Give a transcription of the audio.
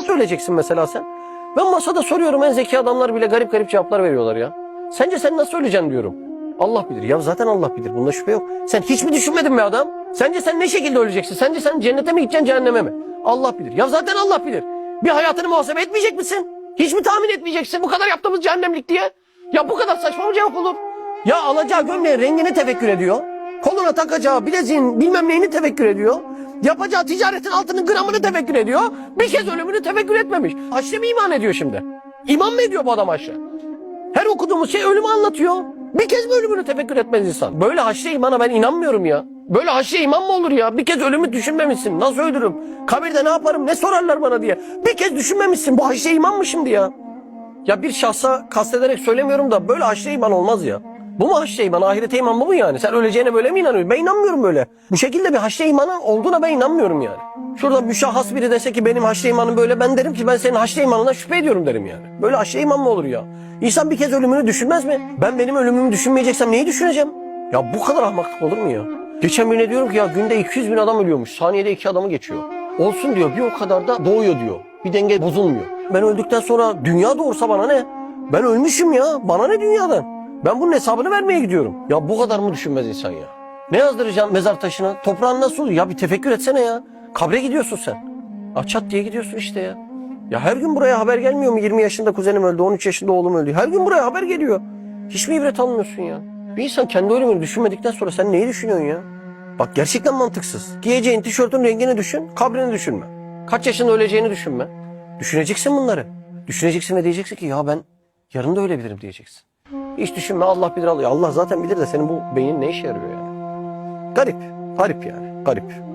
Nasıl öleceksin mesela sen? Ben masada soruyorum en zeki adamlar bile garip garip cevaplar veriyorlar ya. Sence sen nasıl öleceksin diyorum. Allah bilir. Ya zaten Allah bilir. Bunda şüphe yok. Sen hiç mi düşünmedin mi adam? Sence sen ne şekilde öleceksin? Sence sen cennete mi gideceksin cehenneme mi? Allah bilir. Ya zaten Allah bilir. Bir hayatını muhasebe etmeyecek misin? Hiç mi tahmin etmeyeceksin bu kadar yaptığımız cehennemlik diye? Ya bu kadar saçma mı cevap olur? Ya alacağı gömleğin rengini tefekkür ediyor. Koluna takacağı bileziğin bilmem neyini tefekkür ediyor. Yapacağı ticaretin altının gramını tefekkür ediyor. Bir kez ölümünü tefekkür etmemiş. Haşre mi iman ediyor şimdi? İman mı ediyor bu adam haşre? Her okuduğumuz şey ölümü anlatıyor. Bir kez mi ölümünü tefekkür etmez insan? Böyle haşre imana ben inanmıyorum ya. Böyle haşre iman mı olur ya? Bir kez ölümü düşünmemişsin. Nasıl ölürüm? Kabirde ne yaparım? Ne sorarlar bana diye. Bir kez düşünmemişsin. Bu haşre iman mı şimdi ya? Ya bir şahsa kastederek söylemiyorum da böyle haşre iman olmaz ya. Bu mu haşre iman? Ahirete iman bu mu yani? Sen öleceğine böyle mi inanıyorsun? Ben inanmıyorum böyle. Bu şekilde bir haşre imanı olduğuna ben inanmıyorum yani. Şurada müşahhas biri dese ki benim haşre imanım böyle ben derim ki ben senin haşre imanına şüphe ediyorum derim yani. Böyle haşre iman mı olur ya? İnsan bir kez ölümünü düşünmez mi? Ben benim ölümümü düşünmeyeceksem neyi düşüneceğim? Ya bu kadar ahmaklık olur mu ya? Geçen birine diyorum ki ya günde 200 bin adam ölüyormuş. Saniyede iki adamı geçiyor. Olsun diyor bir o kadar da doğuyor diyor. Bir denge bozulmuyor. Ben öldükten sonra dünya doğursa bana ne? Ben ölmüşüm ya. Bana ne dünyadan? Ben bunun hesabını vermeye gidiyorum. Ya bu kadar mı düşünmez insan ya? Ne yazdıracaksın mezar taşına? Toprağın nasıl olur? Ya bir tefekkür etsene ya. Kabre gidiyorsun sen. Açat diye gidiyorsun işte ya. Ya her gün buraya haber gelmiyor mu? 20 yaşında kuzenim öldü, 13 yaşında oğlum öldü. Her gün buraya haber geliyor. Hiç mi ibret almıyorsun ya? Bir insan kendi ölümünü düşünmedikten sonra sen neyi düşünüyorsun ya? Bak gerçekten mantıksız. Giyeceğin tişörtün rengini düşün, kabrini düşünme. Kaç yaşında öleceğini düşünme. Düşüneceksin bunları. Düşüneceksin ve diyeceksin ki ya ben yarın da ölebilirim diyeceksin. Hiç düşünme Allah bilir alıyor. Allah zaten bilir de senin bu beynin ne işe yarıyor yani. Garip, garip yani, garip.